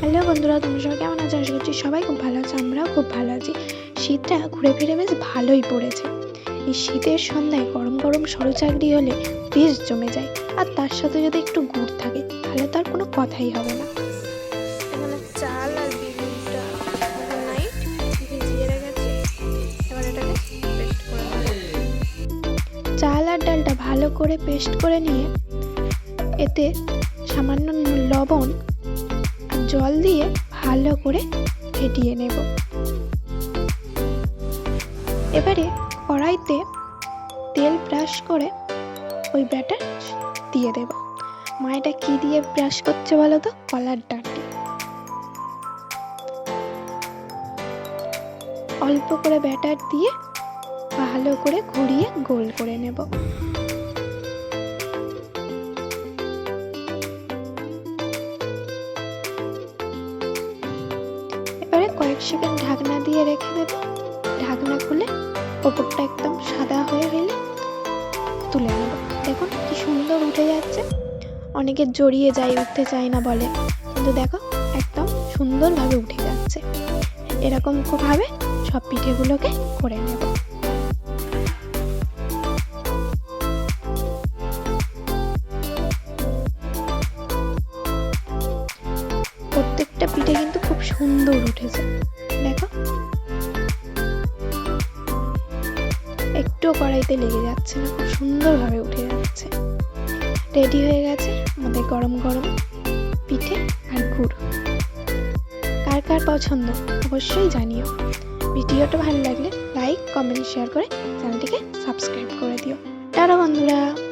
Hello বন্ধুরা তোমরা সবাই কেমন আছো? আশা করছি সবাই খুব ভালো আছে আমরাও খুব ভালো আছি। শীতটা ঘুরে ফিরে বেশ ভালোই পড়েছে। এই শীতের সন্ধ্যায় গরম গরম সরু চাকরি হলে বেশ জমে যায় আর তার সাথে যদি একটু গুড় থাকে তাহলে তার কোনো কথাই হবে না। এখানে চাল আর বিউলিটা নাইট ভিজিয়ে রেখেছি। এবার এটাকে পেস্ট করে চাল আর ডালটা ভালো করে পেস্ট করে নিয়ে এতে সামান্য লবণ জল দিয়ে ভালো করে ফেটিয়ে নেব। এবারে কড়াইতে তেল ব্রাশ করে ওই ব্যাটার দিয়ে দেব। মা, এটা কি দিয়ে ব্রাশ করছে বলো তো? কলার ডাঁটি। অল্প করে ব্যাটার দিয়ে ভালো করে ঘুরিয়ে গোল করে নেব। কয়েক সেকেন্ড ঢাকনা দিয়ে রেখে দেব। ঢাকনা খুলে ওপরটা একদম সাদা হয়ে হলে তুলে নেব। দেখুন কি সুন্দর উঠে যাচ্ছে। অনেকে জড়িয়ে যায়, উঠতে চায় না বলে। কিন্তু দেখো, একদম সুন্দরভাবে উঠে যাচ্ছে। এরকম ভাবে সব পিঠেগুলোকে করে নেব। প্রত্যেকটা পিঠে কিন্তু খুব সুন্দর উঠেছে। দেখো। একটুও কড়াইতে লেগে যাচ্ছে না, খুব সুন্দরভাবে উঠে যাচ্ছে। রেডি হয়ে গেছে আমাদের গরম গরম পিঠে আর গুড়। কার কার পছন্দ অবশ্যই জানিও। ভিডিওটা ভালো লাগলে লাইক, কমেন্ট শেয়ার করে চ্যানেলটিকে সাবস্ক্রাইব করে দিও। টাটা বন্ধুরা।